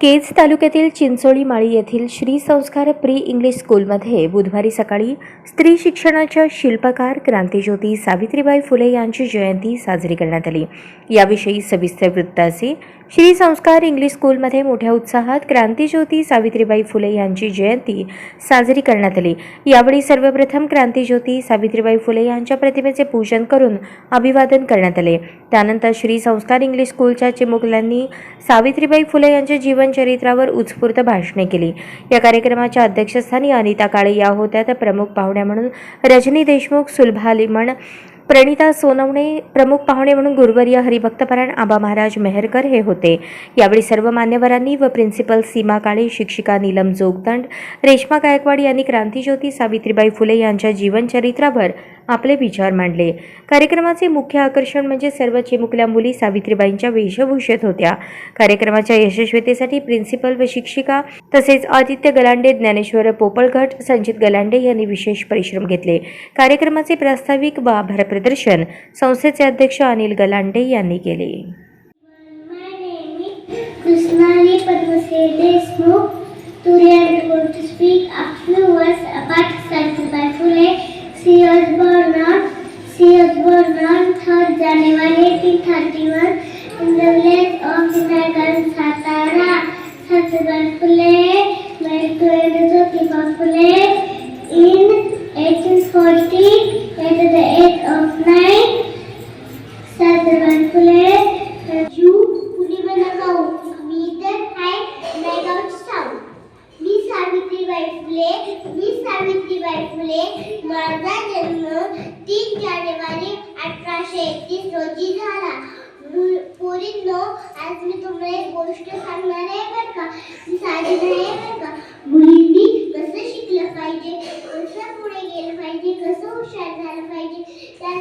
केज तालुक्यातील चिंचोळी माळी येथील श्री संस्कार प्री इंग्लिश स्कूलमध्ये बुधवारी सकाळी स्त्री शिक्षणाच्या शिल्पकार क्रांतीज्योती सावित्रीबाई फुले यांची जयंती साजरी करण्यात आली. याविषयी सविस्तर वृत्ताचे श्री संस्कार इंग्लिश स्कूलमध्ये मोठ्या उत्साहात क्रांतीज्योती सावित्रीबाई फुले यांची जयंती साजरी करण्यात आली. यावेळी सर्वप्रथम क्रांतीज्योती सावित्रीबाई फुले यांच्या प्रतिमेचे पूजन करून अभिवादन करण्यात आले. त्यानंतर श्री संस्कार इंग्लिश स्कूलच्या चिमुकल्यांनी सावित्रीबाई फुले यांच्या जीवनचरित्रावर उत्स्फूर्त भाषणे केली. या कार्यक्रमाच्या अध्यक्षस्थानी अनिता काळे या होत्या. तर प्रमुख पाहुण्या म्हणून रजनी देशमुख सुलभा लिमण प्रणिता सोनवणे प्रमुख पाहुणे म्हणून गुरुवर्य हरिभक्तपरायण आबा महाराज मेहरकर हे होते. यावेळी सर्व मान्यवरांनी व प्रिन्सिपल सीमा काळे शिक्षिका नीलम जोगदंड रेश्मा गायकवाड यांनी क्रांतीज्योती सावित्रीबाई फुले यांच्या जीवनचरित्रावर आपले विचार मांडले. कार्यक्रमाचे मुख्य आकर्षण म्हणजे सर्व चिमुकल्या मुली सावित्रीबाईंच्या वेशभूषेत होत्या. कार्यक्रमाच्या यशस्वीतेसाठी प्रिन्सिपल व शिक्षिका तसेच आदित्य गलांडे ज्ञानेश्वर पोपळघट संचित गलांडे यांनी विशेष परिश्रम घेतले. कार्यक्रमाचे प्रास्ताविक व आभार प्रदर्शन संस्थेचे अध्यक्ष अनिल गलांडे यांनी केले. My name is Krishnali 1931 in the village of Vinayagar Satara. Satyagar Phule married to Anatoki Phule in 1840 at the age of 9. Satyagar Phule, Jew, Punimanakau. मी तर आहे नायगावची साऊ मी सावित्रीबाई फुले मी सावित्रीबाई फुले माझा जन्म तीन जानेवारी अठराशे रोजी झाला. पोरींनो आज मी तुम्हाला एक गोष्ट सांगणार आहे बर का. मी साडी नाही बर का. मुलींनी कसं शिकलं पाहिजे कसं पुढे गेलं पाहिजे कसं हुशार झालं पाहिजे त्या